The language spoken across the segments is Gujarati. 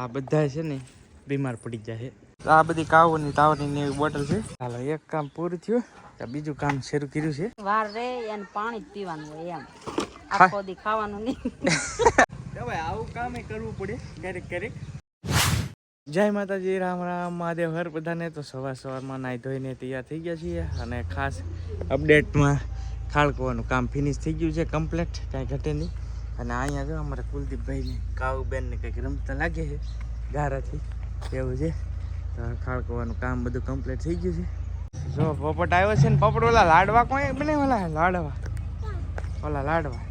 આ બધા છે ને બીમાર પડી જાય છે. આ બધી કાવોની તાવની એવી બોટલ છે. ચાલો એક કામ પૂરું થયું. તો બીજું કામ શરૂ કર્યું છે. વાર રે એને પાણી જ પીવાનું હોય એમ. આખો દી ખાવાનું નહીં. ભાઈ આવું કામ કરવું પડે ક્યારેક ક્યારેક. જય માતાજી રામ રામ મહાદેવ હર બધાને. તો સવાર સવારમાં નાહી ધોઈને તૈયાર થઈ ગયા છીએ અને ખાસ અપડેટમાં ખાળકવાનું કામ ફિનિશ થઈ ગયું છે કમ્પ્લીટ કાંઈ ઘટે નહીં. અને અહીંયા જો અમારા કુલદીપભાઈને કાવુબેનને કંઈક રમતા લાગે છે ગારાથી એવું છે. તો ખાળકવાનું કામ બધું કમ્પ્લીટ થઈ ગયું છે. જો પોપટ આવ્યો છે ને પોપટ ઓલા લાડવા કોઈ બને ઓલા લાડવા. ઓલા લાડવા.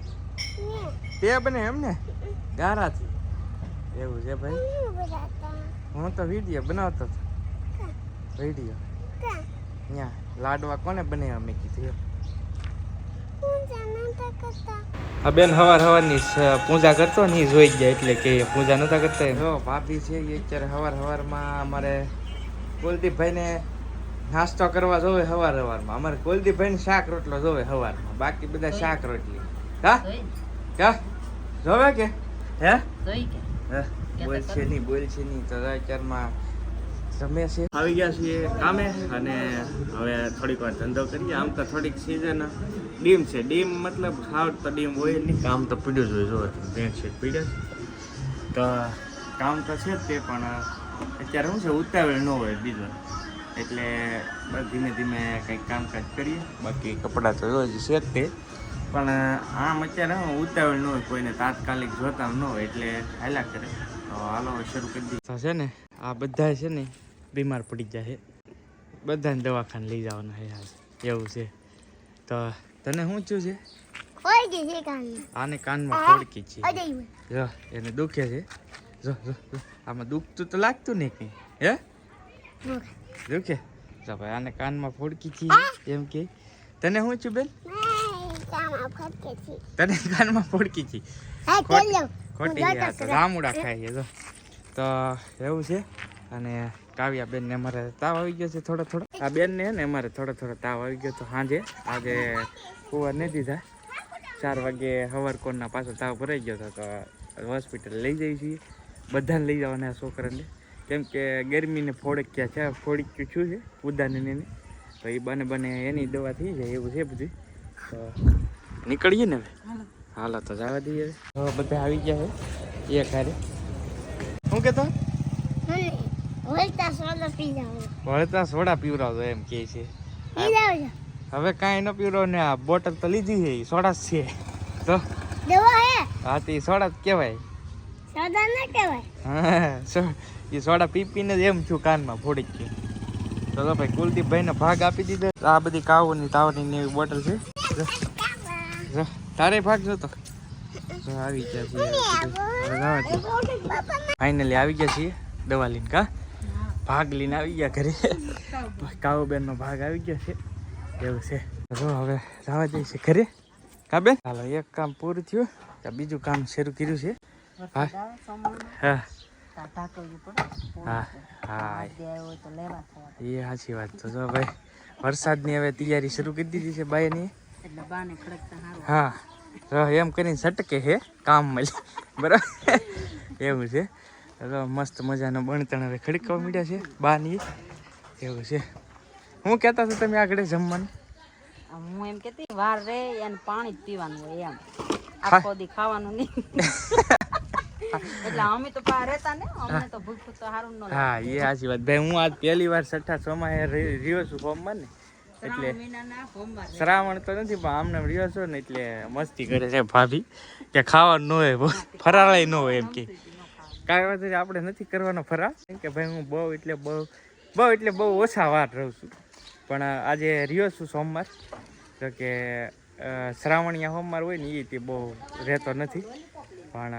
તે બને એમ ને ગારાથી. એવું છે ભાઈ? હું તો વીડિયો બનાવતો હતો. વીડિયો ત્યાં લાડવા કોને બનાવ્યા? મેં કીધું હા બેન હવાર હવારની પૂજા કરતો ને એ જોઈ જાય એટલે કે પૂજા નતા કરતા જો ભાભી છે એ અત્યારે હવાર હવારમાં અમારે કુલદીપભાઈને નાસ્તો કરવા જોવે હવાર હવારમાં. અમારે કુલદીપભાઈને શાક રોટલો જોવે હવારમાં. બાકી બધા શાક રોટલી. હા? કા જોવે કે? હે? કે? હે, બોલ છે નહીં બોલ છે નહીં તો અત્યારમાં જમે છે. આવી ગયા છીએ કામે અને હવે થોડીક વાર ધંધો કરીએ. આમ તો થોડીક સિઝન ડીમ છે. ડીમ મતલબ હાવ તો ડીમ હોય નહીં. કામ તો પીડ્યું જ હોય જો ભેટ છે પીડ્યા તો કામ તો છે જ તે પણ અત્યારે શું છે ઉતાવળ ન હોય બીજો. એટલે બસ ધીમે ધીમે કંઈક કામકાજ કરીએ. બાકી કપડાં તો રોજ છે જ તે. પણ આમ અત્યારે હું ઉતાવળ ન હોય કોઈને તાત્કાલિક જોતા ન હોય એટલે હાલા કરે. તો હાલો શરૂ કરી દઈએ. છે ને આ બધા છે ને બીમાર પડી જાય છે. બધાને દવાખાને લઈ જવાના છે એવું છે. તો તને શું થયું છે? છે આને કાનમાં ફોડકી છે. જો એને દુખે છે. જો જો. આમાં દુખતું તો લાગતું નહીં કંઈ હે? દુખે? જો ભાઈ આને કાનમાં ફોડકી છે એમ કે. તને શું થયું બેન? છે. તને કાનમાં ફોડકી છે? ખોટ- રામુડા ખાય છે જો. તો એવું છે અને કાવ્યા બેનને અમારે તાવ આવી ગયો છે થોડો થોડો. આ બેનને ને અમારે થોડો થોડો તાવ આવી ગયો તો સાંજે આજે કુંવર નહીં દીધા. ચાર વાગે હવાર કોણના પાછો તાવ ભરાઈ ગયો હતો તો હોસ્પિટલ લઈ જઈએ છીએ. બધાને લઈ જવાના છોકરાને. કેમ કે ગરમીને ફોડક્યા છે ફોડક્યું છું છે, ઉદાને એને. તો એ બને બને એની દવા થઈ જાય એવું છે બધું. તો નીકળીએ ને હવે? હાલો તો જવા દઈએ બધા આવી ગયા છે એ ખારે શું કહેતો? વળતા સોડા પીવડાવતો એમ કે છે. હવે કાંઈ ન પીવરો ને આ બોટલ તો લીધી છે સોડા જ છે. તો દવા હે. હા તો સોડા જ કહેવાય. સોડા ના કહેવાય. હા સો- સોડા પી પીને એમ છું કાનમાં ફોડી ગયું. તો ભાઈ કુલદીપભાઈને ભાગ આપી દીધો. આ બધી કાવોની તાવની ને એવી બોટલ છે. તારે ભાગ જોતો આવી ગયા છીએ. ફાઇનલી આવી ગયા છીએ દવા લઈને કા? ભાગ લઈને આવી ગયા ઘરે. કાવુબેનનો ભાગ આવી ગયો છે. એવું છે. જો હવે જવા દઈએ છે ઘરે. કાબેન હાલો, એક કામ પૂરું થયું. તો બીજું કામ શરૂ કર્યું છે? હા. હા. હા. હા. તો એ સાચી વાત તો જો ભાઈ. વરસાદની હવે તૈયારી શરૂ કરી દીધી છે બાયની હા. એમ કરીને સટકે છે. કામ મળી. બરાબર. એવું છે. તો મસ્ત મજાના બણતણ હવે ખડકવા મીડ્યા છે બાની એવું છે. હું કહેતા હતા તમે આગળ જમવાનું? હું એમ કેતી વાર રે એને પાણી જ પીવાનું હોય એમ. આખો દી ખાવાનું નહીં. એટલે અમે તો પા રહેતા ને અમને તો ભૂખું તો સારું ન હા એ સાચી વાત. ભાઈ હું આજ પહેલી વાર છઠ્ઠા સોમાએ રહ્યો છું ફોર્મમાં ને એટલે શ્રાવણ શ્રાવણ તો નથી પણ આમને રહ્યો છો ને એટલે મસ્તી કરે છે ભાભી. કે ખાવાનું ન હોય ફરાળાય ન હોય એમ કે. કાંઈ નથી આપણે નથી કરવાનો ફરા કે ભાઈ, હું બહુ એટલે બહુ બહુ એટલે બહુ ઓછા વાર રહું છું. પણ આજે રહ્યો છું સોમવાર. તો કે શ્રાવણીયા સોમવાર હોય ને એ તે બહુ રહેતો નથી. પણ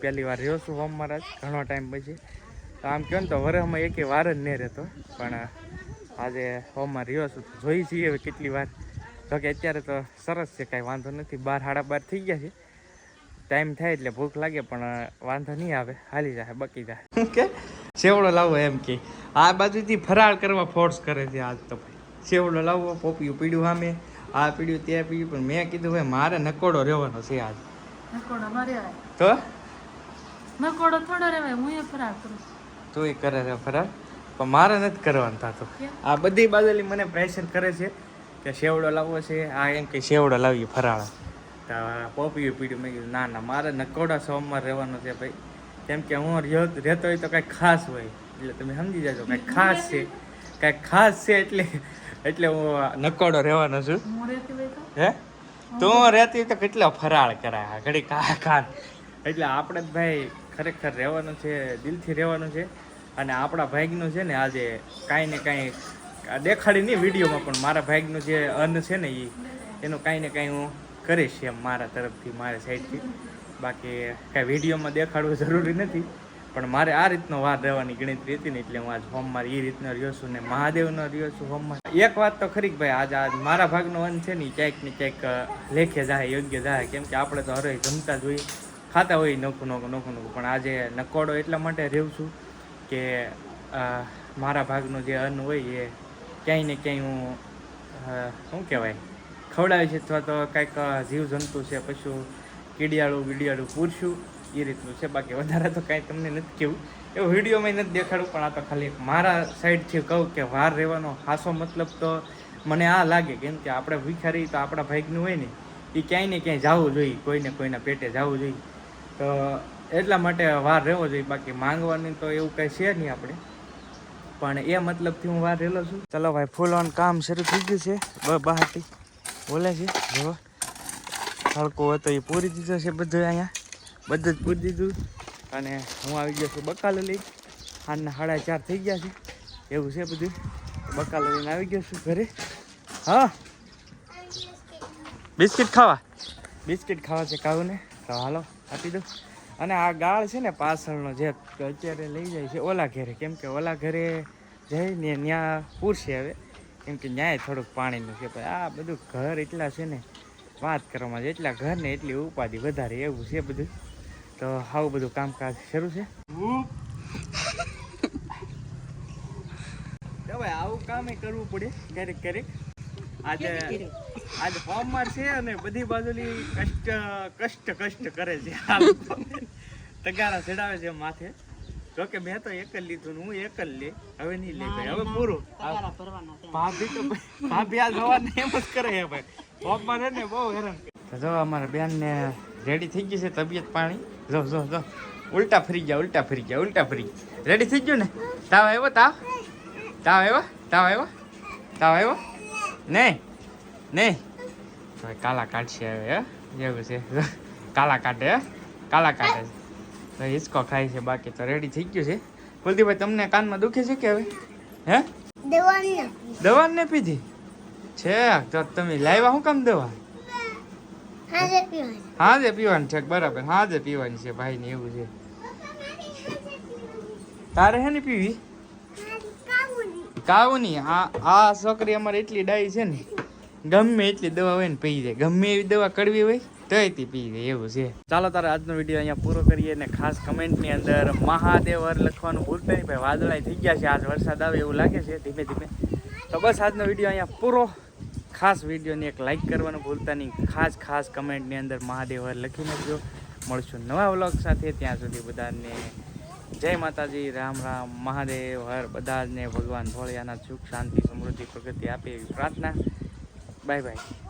પહેલી વાર રહ્યો છું સોમવાર જ ઘણો ટાઈમ પછી. તો આમ કહો ને તો વરહમાં એકે વાર જ નહીં રહેતો. પણ આજે સોમવાર રહ્યો છું જોઈ છીએ કેટલી વાર. તો કે અત્યારે તો સરસ છે, કાંઈ વાંધો નથી. બાર, સાડા બાર થઈ ગયા છે. ટાઈમ થાય એટલે ભૂખ લાગે પણ વાંધો નહીં આવે. હાલી જાય બકી જાય કે સેવડો લાવો એમ કે. આ બાજુથી ફરાળ કરવા ફોર્સ કરે છે આજ તો ભાઈ. સેવડો લાવવો પોપિયું પીડ્યું સામે આ પીડ્યું તે પીડ્યું પણ મેં કીધું ભાઈ મારે નકોડો રહેવાનો છે આજ. તો? નકોડો થોડો રહેવાય હું એ ફરાર કરું તું એ કરે છે ફરાળ. પણ મારે નથી કરવાનું થતું આ બધી બાજુલી મને પ્રેશર કરે છે કે સેવડો લાવવો છે. આ એમ કે સેવડો લાવીએ ફરાળા. તો પોપીયું પીડ્યું. મેં કીધું ના ના મારે નકોડા સોમવાર રહેવાનું છે ભાઈ. કેમ કે હું રહેતો હોય તો કાંઈક ખાસ હોય. એટલે તમે સમજી જાજો કાંઈક ખાસ છે. કાંઈક ખાસ છે એટલે એટલે હું નકોડો રહેવાનો છું. હે તો? હું? રહેતી હોય તો કેટલો ફરાળ કરાય ઘડી કા ખાન એટલે આપણે જ ભાઈ ખરેખર રહેવાનું છે દિલથી રહેવાનું છે. અને આપણા ભાઈનું છે ને આજે કાંઈ ને કાંઈ દેખાડી નહીં વિડીયોમાં પણ મારા ભાઈનું જે અન્ન છે ને એ એનું કાંઈ ને કાંઈ હું કરીશ એમ મારા તરફથી, મારી સાઈડથી. બાકી કાંઈ વિડીયોમાં દેખાડવું જરૂરી નથી, પણ મારે આ રીતનો વાર રહેવાની ગણતરી હતી ને એટલે હું આજ હોમમાં એ રીતનો રહ્યો છું ને મહાદેવનો રહ્યો છું હોમમાં. એક વાત તો ખરી ભાઈ, આજ આજ મારા ભાગનો અન્ન છે ને ક્યાંક ને ક્યાંક લેખે જાય, યોગ્ય જાય, કેમ કે આપણે તો હરે જમતા જ હોઈએ ખાતા હોય નોખું નોખું નોખું નોખું. પણ આજે નકોડો એટલા માટે રહેવું છું કે મારા ભાગનો જે અન્ન હોય એ ક્યાંય ને ક્યાંય હું શું કહેવાય? ખવડાવી છે અથવા તો કાંઈક જીવજંતુ છે, પશુ, કીડિયાળું, બીડિયાળું પૂરશું એ રીતનું છે. બાકી વધારે તો કાંઈ તમને નથી કહેવું. એવું વિડીયોમાં નથી દેખાડું, પણ આ તો ખાલી મારા સાઈડથી કહું કે વાર રહેવાનો ખાસો મતલબ તો મને આ લાગે. કેમ કે આપણે વિખારી તો આપણા ભાઈકનું હોય ને એ ક્યાંય ને ક્યાંય જવું જોઈએ. કોઈને કોઈના પેટે જવું જોઈએ. તો એટલા માટે વાર રહેવો જોઈએ. બાકી માંગવાની તો એવું કંઈ છે નહીં આપણે. પણ એ મતલબથી હું વાર રહેલો છું. ચલો ભાઈ ફૂલ ઓન કામ શરૂ થઈ ગયું છે. બહારથી. બોલે છે? જો તડકો હતો એ પૂરી દીધો છે બધું અહીંયા. બધું જ પૂરી દીધું. અને હું આવી ગયો છું બકાલો લઈ. હાલના સાડા ચાર થઈ ગયા છે. એવું છે બધું. બકાલો લઈને આવી ગયો છું ઘરે. હા. બિસ્કિટ ખાવા? બિસ્કિટ ખાવા છે કાઉને તો હાલો, આપી દઉં. અને આ ગાળ છે ને પાછળનો જે અત્યારે લઈ જાય છે ઓલા ઘરે. કેમ કે ઓલા ઘરે જઈને ત્યાં પૂરશે હવે. કેમ કે ન્યાય થોડુંક પાણીનું છે પણ આ બધું ઘર એટલા છે ને વાત કરવામાં એટલા ઘર ને એટલી ઉપાધિ વધારે એવું છે બધું. તો આવું બધું કામકાજ શરૂ છે. આવું કામે કરવું પડે ક્યારેક ક્યારેક. આજે આજે ફોર્મમાં છે અને બધી બાજુની કષ્ટ કષ્ટ કષ્ટ કરે છે. તગારા ચડાવે છે માથે. જો કે મેં તો એક જ લીધું ને હું એક જ લે. હવે નહીં લે ભાઈ હવે પૂરું. ભાભી તો ભાભી આ જવાને એમ જ કરે છે ભાઈ. ફોર્મમાં છે ને બહુ હેરાન જો અમારા બેન ને રેડી થઈ ગઈ છે તબિયત પાણી. જો જો જો. ઉલટા ફરી ગયા ઉલટા ફરી ગયા ઉલટા ફરી રેડી થઈ ગયું ને? તાવ આવ્યો તાવ? તાવ આવ્યો? તાવ આવ્યો? તાવ આવ્યો? નહીં. નહીં. હવે કાલા કાઢશે હવે હે? એવું છે. કાલા કાઢે હે? કાલા કાઢે. હિંચકો ખાય છે બાકી તો રેડી થઈ ગયું છે. કુલદીપભાઈ તમને કાનમાં દુખે છે કે હવે? હે? દવા ને પીધી? છે તો તમે લાવ્યા શું કામ દવા? હા હાજે પીવાની છે બરાબર હાજે પીવાની છે ભાઈ ને એવું છે. તારે હે ને પીવી? કાવુની આ આ છોકરી અમારે એટલી ડાઈ છે ને. ગમે એટલી દવા હોય ને પી જાય ગમે એવી દવા કડવી હોય, તોય તે પી જાય એવું છે. ચાલો તારે આજનો વીડિયો અહીંયા પૂરો કરીએ ને ખાસ કમેન્ટની અંદર મહાદેવ હર લખવાનું ભૂલતા નહીં ભાઈ વાદળાઈ થઈ ગયા છે. આજ વરસાદ આવે એવું લાગે છે ધીમે ધીમે. તો બસ આજનો વીડિયો અહીંયા પૂરો. ખાસ વિડીયોને એક લાઇક કરવાનું ભૂલતા નહીં. ખાસ ખાસ કમેન્ટની અંદર મહાદેવ હર લખી નાખજો મળશું નવા વ્લોગ સાથે. ત્યાં સુધી બધાને જય માતાજી. રામ રામ. મહાદેવ હર બધાને ભગવાન ભોળિયાના સુખ, શાંતિ, સમૃદ્ધિ, પ્રગતિ આપે એવી પ્રાર્થના. Bye bye.